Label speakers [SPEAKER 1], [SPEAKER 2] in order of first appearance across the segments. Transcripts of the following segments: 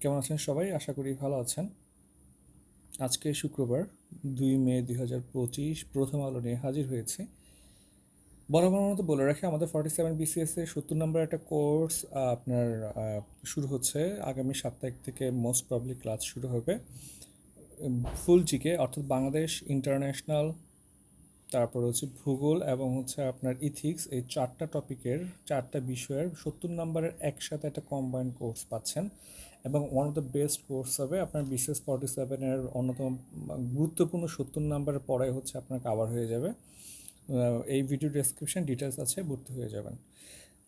[SPEAKER 1] কেমন আছেন সবাই? আশা করি ভালো আছেন। আজকে শুক্রবার, দুই মে দুই হাজার পঁচিশ, প্রথম আলো নিয়ে হাজির হয়েছে। বরাবর মতো বলে রাখি, আমাদের ফর্টি সেভেন বিসিএস এর সত্তর নম্বর একটা কোর্স আপনার শুরু হচ্ছে। আগামী তারিখ থেকে মোস্ট পাবলিক ক্লাস শুরু হবে। ফুল জিকে অর্থাৎ বাংলাদেশ ইন্টারন্যাশনাল তারপর হচ্ছে ভূগোল এবং হচ্ছে আপনার ইথিক্স এই চারটা টপিকের চারটা বিষয়ের সত্তর নম্বরের একসাথে একটা কম্বাইন্ড কোর্স পাচ্ছেন। এবং one of the best course হবে আপনার বিশেষ ফর্টি সেভেনের অন্যতম গুরুত্বপূর্ণ সত্তর নাম্বারের পড়াই হচ্ছে আপনার কাভার হয়ে যাবে। এই ভিডিও ডেসক্রিপশন ডিটেলস আছে, ভর্তি হয়ে যাবেন।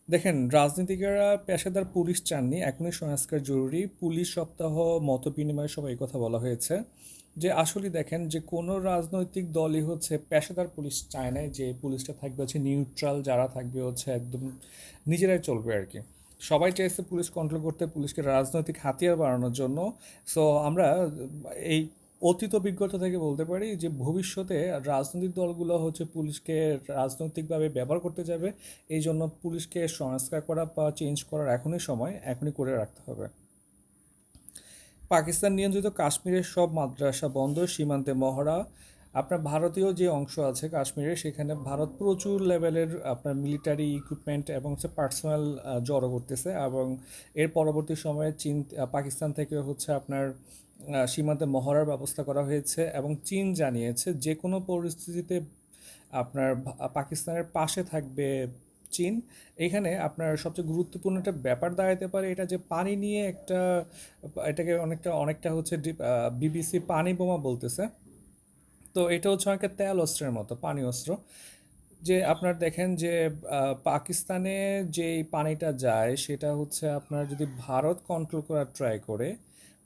[SPEAKER 1] দেখেন, রাজনীতিকেরা, পেশাদার পুলিশ চাননি, এখনই সংস্কার জরুরি। পুলিশ সপ্তাহ, মত বিনিময়ে সবাই এই কথা বলা হয়েছে। যে আসলে দেখেন, যে কোনো রাজনৈতিক দলই হচ্ছে পেশাদার পুলিশ চায় না যে পুলিশটা থাকবে হচ্ছে নিউট্রাল যারা থাকবে হচ্ছে একদম নিজেরাই চলবে আর কি। সবাই চাইছে পুলিশ কন্ট্রোল করতে, পুলিশকে রাজনৈতিক হাতিয়ার বাড়ানোর জন্য। সো আমরা এই অতীত অভিজ্ঞতা থেকে বলতে পারি যে, ভবিষ্যতে রাজনৈতিক দলগুলো হচ্ছে পুলিশকে রাজনৈতিকভাবে ব্যবহার করতে যাবে। এই জন্য পুলিশকে সংস্কার করা বা চেঞ্জ করার এখনই সময়, এখনই করে রাখতে হবে। পাকিস্তান নিয়ন্ত্রিত কাশ্মীরের সব মাদ্রাসা বন্ধ, সীমান্তে মহড়া আপনার ভারতীয় যে অংশ আছে কাশ্মীরে সেখানে ভারত প্রচুর লেভেলের আপনার মিলিটারি ইকুইপমেন্ট এবং হচ্ছে পার্সোনাল জড়ো করতেছে এবং এর পরবর্তী সময়ে চীন পাকিস্তান থেকে হচ্ছে আপনার সীমান্তে মহড়ার ব্যবস্থা করা হয়েছে এবং চীন জানিয়েছে যে কোনো পরিস্থিতিতে আপনার পাকিস্তানের পাশে থাকবে চীন। এখানে আপনার সবচেয়ে গুরুত্বপূর্ণ একটা ব্যাপার দাঁড়াতে পারে, এটা যে পানি নিয়ে একটা, এটাকে অনেকটা অনেকটা হচ্ছে বিবিসি পানি বোমা বলতেছে। তো এটা হচ্ছে অনেকটা তেল অস্ত্রের মতো, পানি অস্ত্র। যে আপনার দেখেন যে পাকিস্তানে যেই পানিটা যায়, সেটা হচ্ছে আপনার যদি ভারত কন্ট্রোল করার ট্রাই করে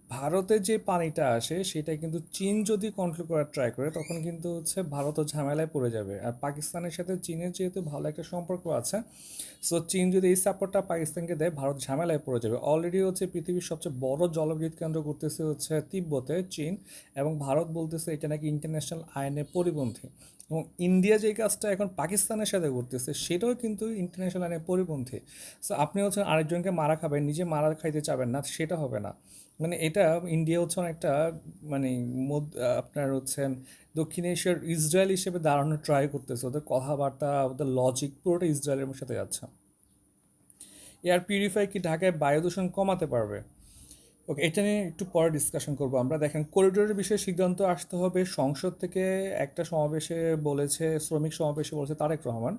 [SPEAKER 1] ভারতে যে পানিটা আসে, সেটা কিন্তু চীন যদি কন্ট্রোল করার ট্রাই করে, তখন কিন্তু হচ্ছে ভারতও ঝামেলায় পড়ে যাবে। আর পাকিস্তানের সাথে চীনের যেহেতু ভালো একটা সম্পর্ক আছে সো চীন যদি এই সাপোর্টটা পাকিস্তানকে দেয়, ভারত ঝামেলায় পড়ে যাবে। অলরেডি হচ্ছে পৃথিবীর সবচেয়ে বড় জলবিদ্যুৎ কেন্দ্র করতেছে হচ্ছে তিব্বতে, চীন, এবং ভারত বলতেছে এটা নাকি ইন্টারন্যাশনাল আইনে পরিপন্থী। এবং ইন্ডিয়া যে কাজটা এখন পাকিস্তানের সাথে করতেছে, সেটাও কিন্তু ইন্টারন্যাশনাল আইনে পরিপন্থী। সো আপনি হচ্ছে আরেকজনকে মারা খাবেন, নিজে মারা খাইতে চাবেন না, সেটা হবে না। মানে এটা ইন্ডিয়া হচ্ছে অনেকটা মানে আপনার হচ্ছেন দক্ষিণ এশিয়ার ইসরায়েল হিসেবে দাঁড়ানোর ট্রাই করতেছে। ওদের কথাবার্তা, ওদের লজিক পুরোটা ইসরায়েলের সাথে যাচ্ছে। এয়ার পিউরিফাই কি ঢাকায় বায়ু দূষণ কমাতে পারবে? ওকে এটা নিয়ে একটু পরে ডিসকাশন করব আমরা। দেখেন করিডোরের বিষয়ে সিদ্ধান্ত আসতে হবে। সংসদ থেকে একটা সমাবেশে বলেছে, শ্রমিক সমাবেশে বলেছে তারেক রহমান।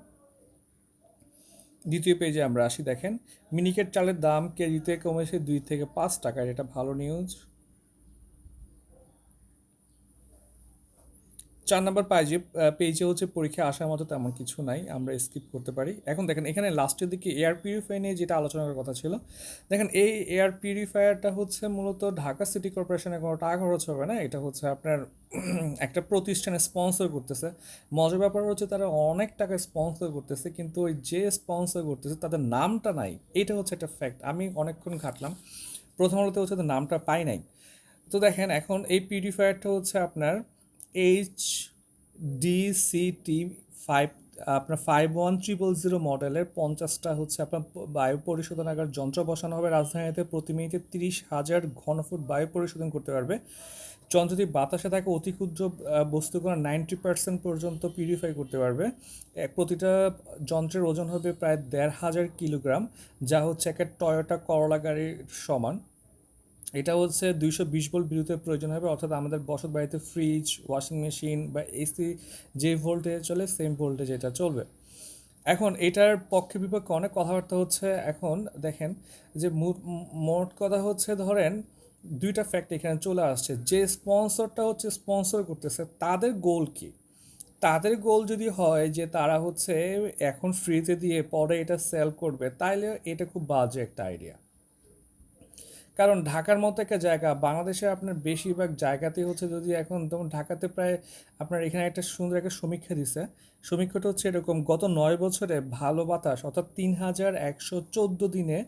[SPEAKER 1] দ্বিতীয় পেজে আমরা আসি, দেখেন। মিনিকেট চালের দাম কেজিতে কমেছে দুই থেকে পাঁচ টাকা। এটা ভালো নিউজ চার নাম্বার পেজে পেজে হচ্ছে পরীক্ষা আসার মতো তেমন কিছু নাই, আমরা স্কিপ করতে পারি। এখন দেখেন, এখানে লাস্টের দিকে এয়ার পিউরিফায়ার নিয়ে যেটা আলোচনা করার কথা ছিল, দেখেন এই এয়ার পিউরিফায়ারটা হচ্ছে মূলত ঢাকা সিটি কর্পোরেশনের কোনো টাকা খরচ হবে না, এটা হচ্ছে আপনার একটা প্রতিষ্ঠানে স্পন্সর করতেছে। মজার ব্যাপার হচ্ছে তারা অনেক টাকা স্পন্সর করতেছে, কিন্তু ওই যে স্পন্সর করতেছে তাদের নামটা নাই, এটা হচ্ছে একটা ফ্যাক্ট আমি অনেকক্ষণ ঘাটলাম, প্রথম হচ্ছে নামটা পাই নাই। তো দেখেন, এখন এই পিউরিফায়ারটা হচ্ছে আপনার H D C T five আপনার ফাইভ ওয়ান ট্রিপল জিরো মডেলের পঞ্চাশটা হচ্ছে আপনার বায়ু পরিশোধনাগার যন্ত্র বসানো হবে। রাজধানীতে প্রতি মিনিটে তিরিশ হাজার ঘনফুট বায়ু পরিশোধন করতে পারবে। যন্ত্রটি বাতাসে থাকা অতি ক্ষুদ্র বস্তুকণা নাইনটি পার্সেন্ট পর্যন্ত পিউরিফাই করতে পারবে। প্রতিটা যন্ত্রের ওজন হবে প্রায় দেড় হাজার কিলোগ্রাম, যা হচ্ছে একটা টয়োটা করলা গাড়ির সমান। এটা হচ্ছে দুইশো বিশ ভোল্ট বিদ্যুতের প্রয়োজন হবে, অর্থাৎ আমাদের বসত বাড়িতে ফ্রিজ ওয়াশিং মেশিন বা এসি যে ভোল্টেজে চলে সেম ভোল্টেজ এটা চলবে। এখন এটার পক্ষে বিপক্ষে অনেক কথাবার্তা হচ্ছে। এখন দেখেন যে মোট কথা হচ্ছে ধরেন দুইটা ফ্যাক্ট এখানে চলে আসছে। যে স্পন্সরটা হচ্ছে স্পন্সর করতেছে, তাদের গোল কি? তাদের গোল যদি হয় যে তারা হচ্ছে এখন ফ্রিতে দিয়ে পরে এটা সেল করবে, তাইলে এটা খুব বাজে একটা আইডিয়া কারণ ঢাকার মতো একটা জায়গা, বাংলাদেশে আপনার বেশিরভাগ জায়গাতেই হচ্ছে যদি এখন যেমন ঢাকাতে প্রায় আপনার এখানে একটা সুন্দর একটা সমীক্ষা দিছে। সমীক্ষাটা হচ্ছে এরকম, গত নয় বছরে ভালো বাতাস, অর্থাৎ তিন হাজার একশো চোদ্দ দিনে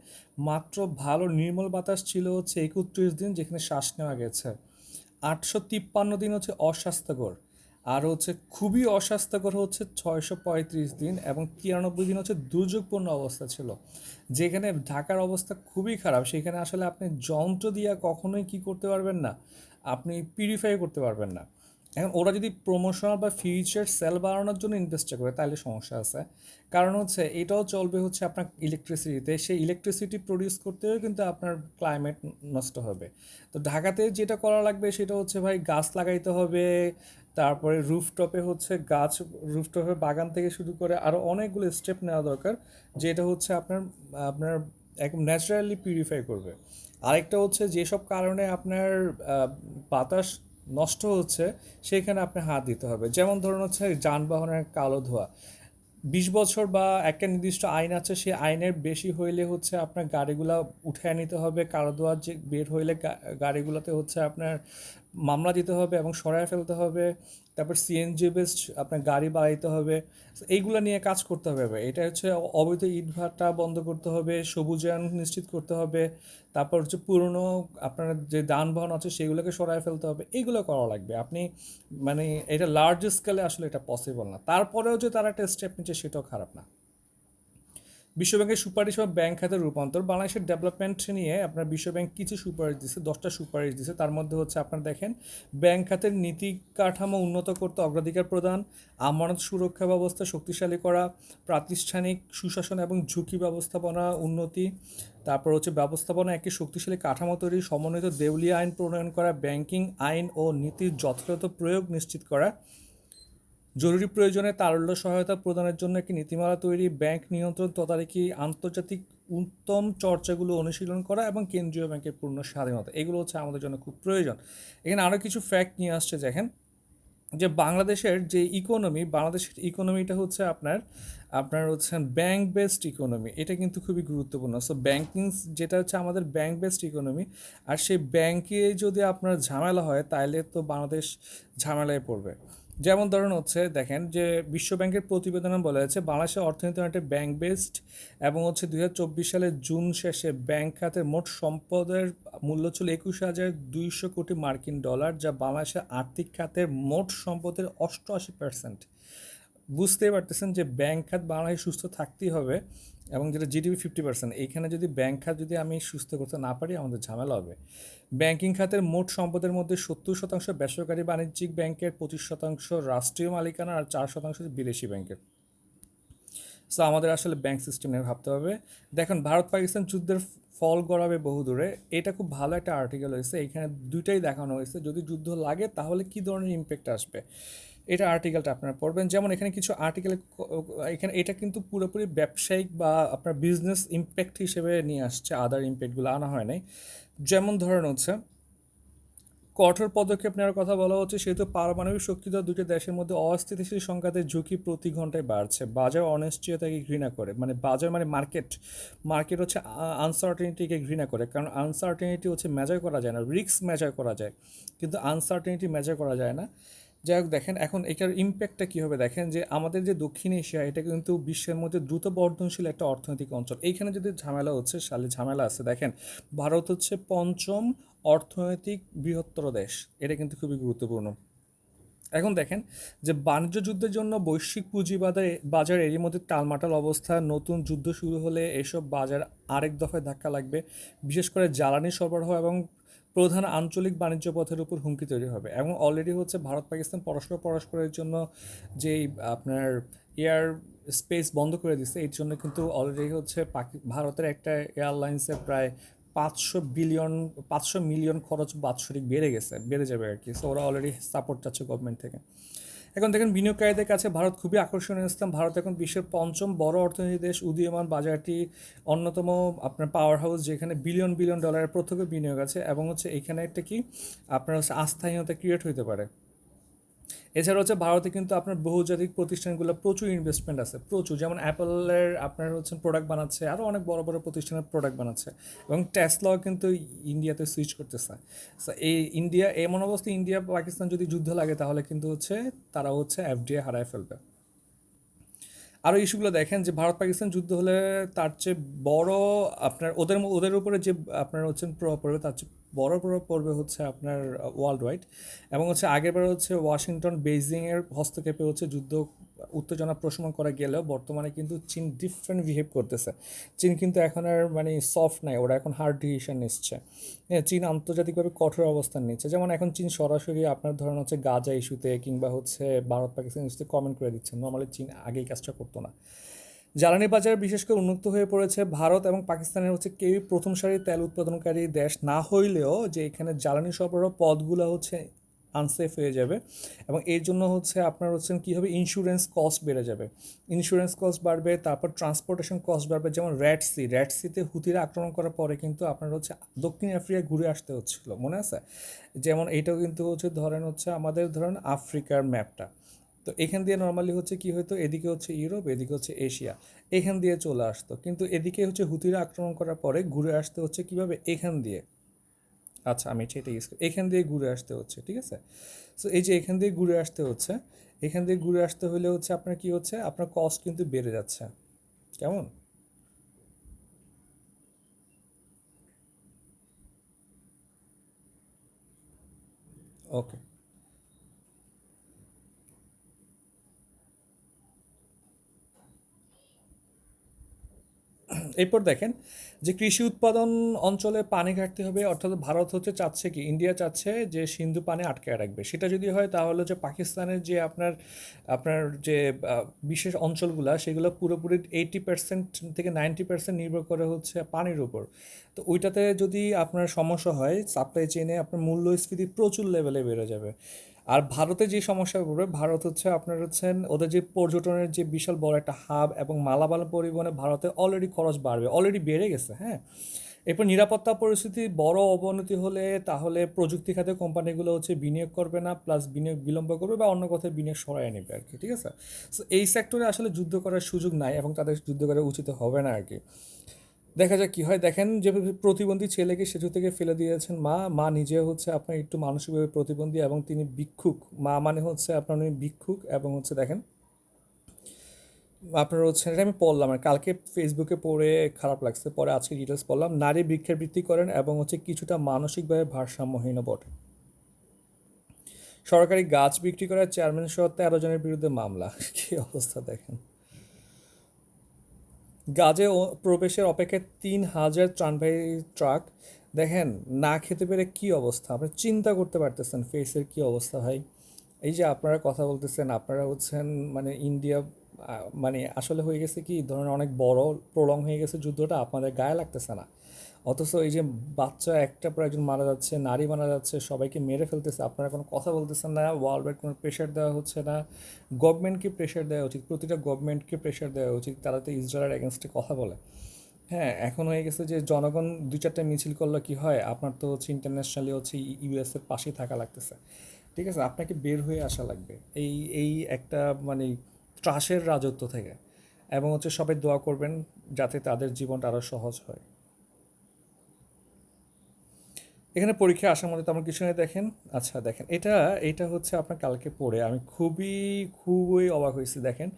[SPEAKER 1] মাত্র ভালো নির্মল বাতাস ছিল হচ্ছে একত্রিশ দিন, যেখানে শ্বাস নেওয়া গেছে। আটশো তিপ্পান্ন দিন হচ্ছে অস্বাস্থ্যকর। আর হচ্ছে খুবই অস্বাস্থ্যকর হচ্ছে ছয়শো পঁয়ত্রিশ দিন এবং তিরানব্বই দিন হচ্ছে দুর্যোগপূর্ণ অবস্থা ছিল। যেখানে ঢাকার অবস্থা খুবই খারাপ, সেখানে আসলে আপনি যন্ত্র দিয়ে কখনোই কি করতে পারবেন না, আপনি পিউরিফাই করতে পারবেন না। এখন ওরা যদি প্রমোশনাল বা ফিউচার সেল বাড়ানোর জন্য ইনভেস্ট করে, তাহলে সমস্যা আছে। কারণ হচ্ছে এটাও চলবে হচ্ছে আপনার ইলেকট্রিসিটিতে সেই ইলেকট্রিসিটি প্রডিউস করতেও কিন্তু আপনার ক্লাইমেট নষ্ট হবে। তো ঢাকাতে যেটা করা লাগবে সেটা হচ্ছে ভাই গাছ লাগাইতে হবে, তারপরে রুফটপে হচ্ছে গাছ রুফটপে বাগান থেকে শুরু করে আরও অনেকগুলো স্টেপ নেওয়া দরকার, যেটা হচ্ছে আপনার আপনার একদম ন্যাচারালি পিউরিফাই করবে। আরেকটা হচ্ছে যেসব কারণে আপনার বাতাস নষ্ট হচ্ছে, সেখানে আপনি হাত দিতে হবে। যেমন ধরুন হচ্ছে যানবাহনের কালো ধোয়া। বিশ বছর বা একটা নির্দিষ্ট আইন আছে, সেই আইনের বেশি হইলে হচ্ছে আপনার গাড়িগুলা উঠায় নিতে হবে, কালো ধোয়া যে বের হইলে গাড়িগুলোতে হচ্ছে আপনার মামলা দিতে হবে এবং সরায় ফেলতে হবে। তারপর সিএনজি বেসড আপনার গাড়ি বাড়াইতে হবে। এইগুলো নিয়ে কাজ করতে হবে। এটা হচ্ছে অবৈধ ইটভাটা বন্ধ করতে হবে, সবুজায়ন নিশ্চিত করতে হবে। তারপর হচ্ছে পুরনো আপনার যে যানবাহন আছে, সেগুলোকে সরায় ফেলতে হবে। এইগুলো করা লাগবে। আপনি মানে এটা লার্জ স্কেলে আসলে এটা পসিবল না। তারপরেও যে তারা একটা স্টেপ নিচ্ছে, সেটাও খারাপ না। বিশ্বব্যাংকের সুপারিশ বা ব্যাংক খাতের রূপান্তর। বাংলাদেশের ডেভেলপমেন্ট নিয়ে আপনার বিশ্বব্যাংক কিছু সুপারিশ দিছে, দশটা সুপারিশ দিছে। তার মধ্যে হচ্ছে আপনার দেখেন, ব্যাংক খাতের নীতি কাঠামো উন্নত করতে অগ্রাধিকার প্রদান, আমানত সুরক্ষা ব্যবস্থা শক্তিশালী করা, প্রাতিষ্ঠানিক সুশাসন এবং ঝুঁকি ব্যবস্থাপনা উন্নতি, তারপর হচ্ছে ব্যবস্থাপনা একটি শক্তিশালী কাঠামো তৈরি, সমন্বিত দেউলিয়া আইন প্রণয়ন করা, ব্যাংকিং আইন ও নীতির যথাযথ প্রয়োগ নিশ্চিত করা জরুরি প্রয়োজনে তারল্য সহায়তা প্রদানের জন্য একটি নীতিমালা তৈরি, ব্যাংক নিয়ন্ত্রণ তদারকি, আন্তর্জাতিক উত্তম চর্চাগুলো অনুশীলন করা এবং কেন্দ্রীয় ব্যাংকের পূর্ণ স্বাধীনতা। এগুলো হচ্ছে আমাদের জন্য খুব প্রয়োজন। এখানে আরও কিছু ফ্যাক্ট নিয়ে আসছে, দেখেন। যে বাংলাদেশের যে ইকোনমি বাংলাদেশের ইকোনমিটা হচ্ছে আপনার আপনার হচ্ছে ব্যাংক বেসড ইকোনমি এটা কিন্তু খুবই গুরুত্বপূর্ণ। সো ব্যাংকিং যেটা হচ্ছে আমাদের ব্যাংক বেসড ইকোনমি আর সেই ব্যাংকে যদি আপনার ঝামেলা হয় তাহলে তো বাংলাদেশ ঝামেলায় পড়বে। যেমন ধরুন হচ্ছে, দেখেন যে বিশ্ব ব্যাংকের প্রতিবেদনে বলা হয়েছে, বাংলাদেশের অর্থনীতি অনেকটা ব্যাংক বেসড এবং হচ্ছে দুই হাজার চব্বিশ সালের জুন শেষে ব্যাংক খাতের মোট সম্পদের মূল্য ছিল একুশ হাজার দুইশো কোটি মার্কিন ডলার, যা বাংলাদেশের আর্থিক খাতের মোট সম্পদের অষ্টআশি পার্সেন্ট বুঝতেই পারতেছেন যে ব্যাংক খাত বাংলাদেশে সুস্থ থাকতেই হবে এবং যেটা জিডিপি ফিফটি পার্সেন্ট এইখানে যদি ব্যাংক খাত যদি আমি সুস্থ করতে না পারি, আমাদের ঝামেলা হবে। ব্যাংকিং খাতের মোট সম্পদের মধ্যে সত্তর শতাংশ বেসরকারি বাণিজ্যিক ব্যাংকের, পঁচিশ শতাংশ রাষ্ট্রীয় মালিকানা আর চার শতাংশ বিদেশি ব্যাংকের। সো আমাদের আসলে ব্যাংক সিস্টেম নিয়ে ভাবতে হবে। দেখুন, ভারত পাকিস্তান যুদ্ধের ফল গড়াবে বহুদূরে এটা খুব ভালো একটা আর্টিকেল হয়েছে। এখানে দুইটাই দেখানো হয়েছে। যদি যুদ্ধ লাগে, তাহলে কি ধরনের ইম্প্যাক্ট আসবে? এটা আর্টিকেলটা আপনারা পড়বেন। যেমন এখানে কিছু আর্টিকেল এখানে এটা কিন্তু পুরোপুরি ব্যবসায়িক বা আপনার বিজনেস ইম্প্যাক্ট হিসেবে নিয়ে আসছে আদার ইম্প্যাক্টগুলো আনা হয় নাই। যেমন ধরেন হচ্ছে, কঠোর পদক্ষেপ নেওয়ার কথা বলা হচ্ছে, সেহেতু পারমাণবিক শক্তিধর দুটি দেশের মধ্যে অস্থিতিশীল সংঘাতের ঝুঁকি প্রতি ঘন্টায় বাড়ছে। বাজার অনিশ্চয়তাকে ঘৃণা করে। মানে বাজার মানে মার্কেট মার্কেট হচ্ছে আনসার্টেনিটিকে ঘৃণা করে। কারণ আনসার্টেনিটি হচ্ছে মেজার করা যায় না রিস্ক মেজার করা যায়। কিন্তু আনসার্টেনিটি মেজার করা যায় না। যাই হোক দেখেন, এখন এটার ইম্প্যাক্টটা কী হবে দেখেন? যে আমাদের যে দক্ষিণ এশিয়া, এটা কিন্তু বিশ্বের মধ্যে দ্রুত বর্ধনশীল একটা অর্থনৈতিক অঞ্চল। এইখানে যদি ঝামেলা হচ্ছে সালে ঝামেলা আছে, দেখেন, ভারত হচ্ছে পঞ্চম অর্থনৈতিক বৃহত্তর দেশ। এটা কিন্তু খুবই গুরুত্বপূর্ণ। এখন দেখেন, যে বাণিজ্য যুদ্ধের জন্য বৈশ্বিক পুঁজিবাজার বাজার এরই মধ্যে টালমাটাল অবস্থা, নতুন যুদ্ধ শুরু হলে এসব বাজার আরেক দফায় ধাক্কা লাগবে। বিশেষ করে জ্বালানি সরবরাহ এবং প্রধান আঞ্চলিক বাণিজ্য পথের উপর হুমকি তৈরি হবে এবং অলরেডি হচ্ছে ভারত পাকিস্তান পরস্পর পরস্পরের জন্য যেই, আপনার এয়ার স্পেস বন্ধ করে দিচ্ছে এর জন্য কিন্তু অলরেডি হচ্ছে পাকি, ভারতের একটা এয়ারলাইন্সে প্রায় পাঁচশো বিলিয়ন পাঁচশো মিলিয়ন খরচ বাৎসরিক বেড়ে গেছে, বেড়ে যাবে আর কি। সো ওরা অলরেডি সাপোর্ট চাচ্ছে গভর্নমেন্ট থেকে। এখন দেখেন বিনিয়োগকারীদের কাছে ভারত খুবই আকর্ষণীয় স্থান। ভারত এখন বিশ্বের পঞ্চম বড় অর্থনীতি দেশ, উদীয়মান বাজারটি অন্যতম আপনার পাওয়ার হাউস যেখানে বিলিয়ন বিলিয়ন ডলারের প্রত্যক্ষ বিনিয়োগ আছে এবং হচ্ছে এখানে একটা কি আপনার হচ্ছে আস্থাহীনতা ক্রিয়েট হতে পারে। এছাড়া হচ্ছে ভারতে কিন্তু আপনার বহুজাতিক প্রতিষ্ঠানগুলো প্রচুর ইনভেস্টমেন্ট আছে, প্রচুর। যেমন অ্যাপেলের আপনার হচ্ছে প্রোডাক্ট বানাচ্ছে আরও অনেক বড় বড় প্রতিষ্ঠানের প্রোডাক্ট বানাচ্ছে। এবং টেসলাও কিন্তু ইন্ডিয়াতে সুইচ করতেছে। এই ইন্ডিয়া, এমন অবস্থা ইন্ডিয়া পাকিস্তান যদি যুদ্ধ লাগে, তাহলে কিন্তু হচ্ছে তারা হচ্ছে এফডিএ হারায় ফেলবে। আরও ইস্যুগুলো দেখেন যে ভারত পাকিস্তান যুদ্ধ হলে তার চেয়ে বড় আপনার ওদের ওদের উপরে যে আপনার হচ্ছে প্রভাব পড়বে, তার চেয়ে বড় প্রভাব পড়বে হচ্ছে আপনার ওয়ার্ল্ড ওয়াইড এবং হচ্ছে আগেরবার হচ্ছে ওয়াশিংটন বেজিংয়ের হস্তক্ষেপে হচ্ছে যুদ্ধ উত্তেজনা প্রশমন করা গেলেও বর্তমানে কিন্তু চীন ডিফারেন্ট বিহেভ করতেছে। চীন কিন্তু এখন আর মানে সফট নাই, ওরা এখন হার্ড ডিসিশন নিচ্ছে। হ্যাঁ চীন আন্তর্জাতিকভাবে কঠোর অবস্থান নিচ্ছে। যেমন এখন চীন সরাসরি আপনার ধরেন হচ্ছে গাজা ইস্যুতে কিংবা হচ্ছে ভারত পাকিস্তান ইস্যুতে কমেন্ট করে দিচ্ছে। নর্মালি চীন আগেই কাজটা করতো না। জ্বালানি বাজার বিশেষ করে উন্মুক্ত হয়ে পড়েছে। ভারত এবং পাকিস্তানের হচ্ছে কেউই প্রথম সারির তেল উৎপাদনকারী দেশ না হইলেও যে এখানে জ্বালানি সরবরাহ পথগুলো হচ্ছে আনসেফ হয়ে যাবে এবং এর জন্য হচ্ছে আপনার হচ্ছে কী হবে? ইন্স্যুরেন্স কস্ট বেড়ে যাবে। ইন্স্যুরেন্স কস্ট বাড়বে, তারপর ট্রান্সপোর্টেশন কস্ট বাড়বে, যেমন র্যাড সি র্যাড সিতে হুতিরা আক্রমণ করার পরে কিন্তু আপনার হচ্ছে দক্ষিণ আফ্রিকা ঘুরে আসতে হচ্ছিল, মনে আছে? যেমন এইটাও কিন্তু হচ্ছে ধরেন হচ্ছে আমাদের ধরেন আফ্রিকার ম্যাপটা। তো এখান দিয়ে নর্মালি হচ্ছে কি হতো এদিকে হচ্ছে ইউরোপ, এদিকে হচ্ছে এশিয়া, এখান দিয়ে চলে আসতো। কিন্তু এদিকে হচ্ছে হুতিরা আক্রমণ করার পরে ঘুরে আসতে হচ্ছে কীভাবে? এখান দিয়ে। আচ্ছা আমি এটা ইউজ করি। এখান দিয়ে ঘুরে আসতে হচ্ছে, ঠিক আছে? সো এই যে এখান দিয়ে ঘুরে আসতে হচ্ছে, এখান দিয়ে ঘুরে আসতে হলে হচ্ছে আপনার কি হচ্ছে? আপনার কস্ট কিন্তু বেড়ে যাচ্ছে। কেমন? ওকে এরপর দেখেন যে কৃষি উৎপাদন অঞ্চলে পানি ঘাটতি হবে, অর্থাৎ ভারত হচ্ছে চাচ্ছে কি, ইন্ডিয়া চাচ্ছে যে সিন্ধু পানি আটকে রাখবে। সেটা যদি হয় তাহলে যে পাকিস্তানের যে আপনার আপনার যে বিশেষ অঞ্চলগুলো, সেগুলো পুরোপুরি এইটি পার্সেন্ট থেকে নাইনটি পার্সেন্ট নির্ভর করে হচ্ছে পানির উপর। তো ওইটাতে যদি আপনার সমস্যা হয় সাপ্লাই চেনে আপনার মূল্যস্ফীতি প্রচুর লেভেলে বেড়ে যাবে। আর ভারতে যে সমস্যা পড়বে, ভারত হচ্ছে আপনার হচ্ছেন ওদের যে পর্যটনের যে বিশাল বড় একটা হাব এবং মালামাল পরিবহনে ভারতে অলরেডি খরচ বাড়বে অলরেডি বেড়ে গেছে হ্যাঁ? এরপর নিরাপত্তা পরিস্থিতি বড় অবনতি হলে তাহলে প্রযুক্তি খাতে কোম্পানিগুলো হচ্ছে বিনিয়োগ করবে না প্লাস বিনিয়োগ বিলম্ব করবে বা অন্য কথায় বিনিয়োগ সরাই নেবে আর কি ঠিক আছে? সো এই সেক্টরে আসলে যুদ্ধ করার সুযোগ নাই এবং তাদের যুদ্ধ করা উচিত হবে না আর কি দেখা যাক কী হয়। দেখেন যে প্রতিবন্ধী ছেলেকে সেতু থেকে ফেলে দিয়েছেন মা। মা নিজে হচ্ছে আপনার একটু মানসিকভাবে প্রতিবন্ধী এবং তিনি ভিক্ষুক। মা মানে হচ্ছে আপনার উনি ভিক্ষুক এবং হচ্ছে দেখেন, আপনার হচ্ছে এটা আমি পড়লাম আর কালকে ফেসবুকে পড়ে খারাপ লাগছে। পরে আজকে ডিটেলস পড়লাম। নারী বৃক্ষের বৃত্তি করেন এবং হচ্ছে কিছুটা মানসিকভাবে ভারসাম্যহীন বটে। সরকারি গাছ বিক্রি করার চেয়ারম্যান সহ তেরো জনের বিরুদ্ধে মামলা। কী অবস্থা দেখেন। গাজে প্রবেশের অপেক্ষায় তিন হাজার ত্রাণবাহী ট্রাক। দেখেন, না খেতে পেরে কি অবস্থা? আপনি চিন্তা করতে পারতেছেন ফেসের কি অবস্থা ভাই? এই যে আপনারা কথা বলতেছেন, আপনারা হচ্ছেন মানে ইন্ডিয়া মানে আসলে হয়ে গেছে কি ধরনের অনেক বড় প্রলং হয়ে গেছে যুদ্ধটা, আপনাদের গায়ে লাগতেছে না। অথচ এই যে বাচ্চা একটা পর একজন মারা যাচ্ছে, নারী মারা যাচ্ছে, সবাইকে মেরে ফেলতেছে, আপনারা কোনো কথা বলতেছেন না ওয়ার্ল্ড ওয়াইড কোনো প্রেশার দেওয়া হচ্ছে না গভর্নমেন্টকে প্রেশার দেওয়া উচিত, প্রতিটা গভর্নমেন্টকে প্রেশার দেওয়া উচিত, তারা তো ইসরায়েলের এগেনস্টে কথা বলে। হ্যাঁ এখন হয়ে গেছে যে জনগণ দু চারটে মিছিল করলে কি হয়? আপনার তো হচ্ছে ইন্টারন্যাশনালি হচ্ছে ইউএসের পাশেই থাকা লাগতেছে। ঠিক আছে, আপনাকে বের হয়ে আসা লাগবে। এই এই একটা মানে ত্রাসের রাজত্ব থেকে। এবং হচ্ছে সবাই দোয়া করবেন যাতে তাদের জীবনটা আরও সহজ হয়। এখানে পরীক্ষা আসার মধ্যে তেমন কিছু নেই, দেখেন। আচ্ছা দেখেন, এটা এটা হচ্ছে আপনার কালকে পড়ে। আমি খুবই খুবই অবাক হয়েছি, দেখেন।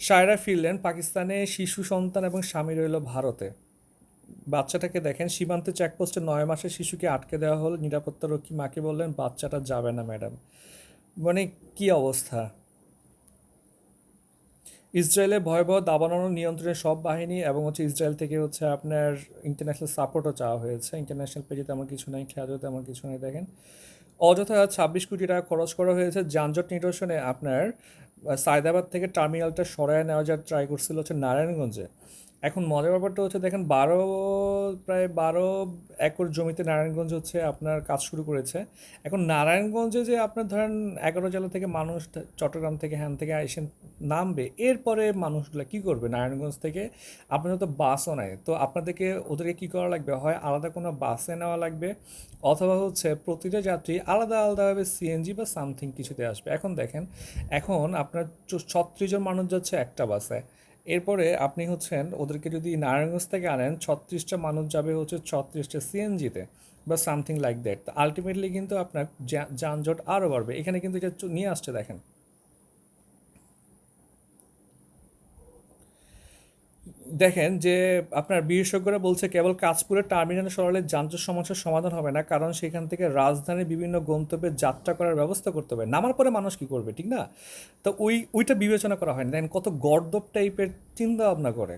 [SPEAKER 1] সায়রা ফিরলেন পাকিস্তানে শিশু সন্তান এবং স্বামী রইল ভারতে। বাচ্চাটাকে দেখেন, সীমান্তে চেকপোস্টে নয় মাসের শিশুকে আটকে দেওয়া হলো। নিরাপত্তারক্ষী মাকে বললেন, বাচ্চাটা যাবে না ম্যাডাম মানে কি অবস্থা? ইসরায়েলের ভয়াবহ দাবানো নিয়ন্ত্রণের সব বাহিনী এবং হচ্ছে ইসরায়েল থেকে হচ্ছে আপনার ইন্টারন্যাশনাল সাপোর্টও চাওয়া হয়েছে। ইন্টারন্যাশনাল পেজে তেমন কিছু নেই খেয়াজও তেমন কিছু নেই, দেখেন। অযথা ছাব্বিশ কোটি টাকা খরচ করা হয়েছে। যানজট নিরসনে আপনার সায়দাবাদ থেকে টার্মিনালটা সরায় নেওয়া যা ট্রাই করছিল হচ্ছে নারায়ণগঞ্জে। এখন মজার ব্যাপারটা হচ্ছে দেখেন বারো, প্রায় বারো একর জমিতে নারায়ণগঞ্জ হচ্ছে আপনার কাজ শুরু করেছে। এখন নারায়ণগঞ্জে যে আপনার ধরেন এগারো জেলা থেকে মানুষ চট্টগ্রাম থেকে হ্যান থেকে এসে নামবে, এরপরে মানুষগুলো কী করবে নারায়ণগঞ্জ থেকে? আপনার তো বাসও নেয় তো আপনাদেরকে, ওদেরকে কী করা লাগবে? হয় আলাদা কোনো বাসে নেওয়া লাগবে, অথবা হচ্ছে প্রতিটা যাত্রী আলাদা আলাদাভাবে সিএনজি বা সামথিং কিছুতে আসবে। এখন দেখেন, এখন আপনার ছত্রিশ জন মানুষ যাচ্ছে একটা বাসে এরপরে আপনি হচ্ছেন, ওদেরকে যদি নারায়ণগঞ্জ থেকে আনেন, ছত্রিশটা মানুষ যাবে হচ্ছে ছত্রিশটা সিএনজিতে বা সামথিং লাইক দ্যাট আলটিমেটলি কিন্তু আপনার যানজট আরও বাড়বে। এখানে কিন্তু এটা নিয়ে আসছে দেখেন। দেখেন যে আপনার বিশেষজ্ঞরা বলছে কেবল কাজপুরের টার্মিনাল সরালে যানজট সমস্যার সমাধান হবে না, কারণ সেখান থেকে রাজধানীর বিভিন্ন গন্তব্যে যাত্রা করার ব্যবস্থা করতে হবে। নামার পরে মানুষ কি করবে, ঠিক না? তো ওই, ওইটা বিবেচনা করা হয় না। দেখেন কত গর্দব টাইপের চিন্তা ভাবনা করে।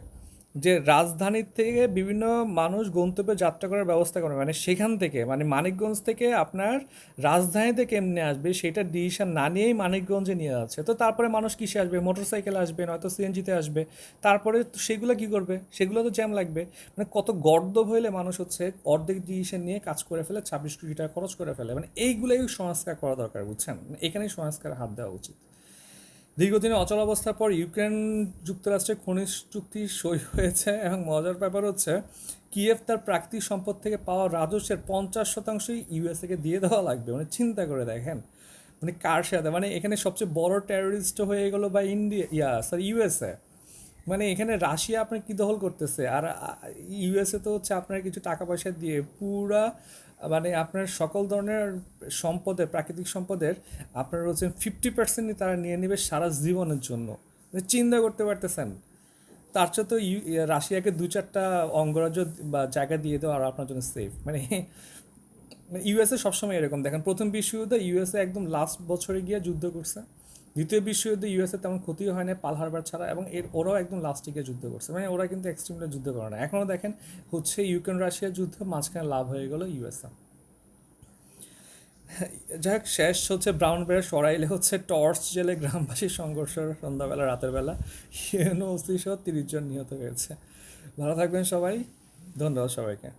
[SPEAKER 1] যে রাজধানীর থেকে বিভিন্ন মানুষ গন্তব্যে যাত্রা করার ব্যবস্থা করে মানে সেখান থেকে মানে মানিকগঞ্জ থেকে আপনার রাজধানীতে কেমনে আসবে সেটা ডিসিশন না নিয়েই মানিকগঞ্জে নিয়ে যাচ্ছে। তো তারপরে মানুষ কিসে আসবে? মোটরসাইকেল আসবে, নয়তো সিএনজিতে আসবে। তারপরে সেগুলো কি করবে? সেগুলো তো জ্যাম লাগবে। মানে কত গর্দ হইলে মানুষ হচ্ছে অর্ধেক ডিসিশন নিয়ে কাজ করে ফেলে, ছাব্বিশ কোটি টাকা খরচ করে ফেলে। মানে এইগুলোই সংস্কার করা দরকার, বুঝছেন? এখানেই সংস্কার হাত দেওয়া উচিত। দীর্ঘদিনের অচল অবস্থার পর ইউক্রেন যুক্তরাষ্ট্রের খনিজ চুক্তি সই হয়েছে এবং মজার ব্যাপার হচ্ছে, কিয়েভ তার প্রাকৃতিক সম্পদ থেকে পাওয়া রাজস্বের পঞ্চাশ শতাংশই ইউএসএকে দিয়ে দেওয়া লাগবে। মানে চিন্তা করে দেখেন। মানে কার সাথে? মানে এখানে সবচেয়ে বড় টেরোরিস্ট হয়ে গেলো বা ইন্ডিয়া ইয়া স্যার ইউএসএ। মানে এখানে রাশিয়া আপনার কি দখল করতেছে? আর ইউএসএ তো হচ্ছে আপনার কিছু টাকা পয়সা দিয়ে পুরা মানে আপনার সকল ধরনের সম্পদের, প্রাকৃতিক সম্পদের আপনার হচ্ছে ফিফটি পার্সেন্টই তারা নিয়ে নেবে সারা জীবনের জন্য। মানে চিন্তা করতে পারতেছেন। তার চেয়ে তো ইউ রাশিয়াকে দু চারটা অঙ্গরাজ্য বা জায়গা দিয়ে দেওয়া আর আপনার জন্য সেফ মানে ইউএসএ সবসময় এরকম। দেখেন, প্রথম বিশ্বযুদ্ধে ইউএসএ একদম লাস্ট বছরে গিয়ে যুদ্ধ করছে। দ্বিতীয় বিশ্বযুদ্ধে ইউএসএ তেমন ক্ষতি হয় না পাল হারবার ছাড়া, এবং এর ওরাও একদম লাস্টিকে যুদ্ধ করছে। মানে ওরা কিন্তু এক্সট্রিমলি যুদ্ধ করে না। এখনও দেখেন হচ্ছে ইউক্রেন রাশিয়ার যুদ্ধ, মাঝখানে লাভ হয়ে গেল ইউএসএ যাই হোক, শেষ হচ্ছে ব্রাউন বেড়ে সরাইলে হচ্ছে টর্চ জেলে গ্রামবাসীর সংঘর্ষ সন্ধ্যাবেলা, রাতের বেলা। ইউনো ওসি তিরিশ জন নিহত হয়েছে। ভালো থাকবেন সবাই। ধন্যবাদ সবাইকে।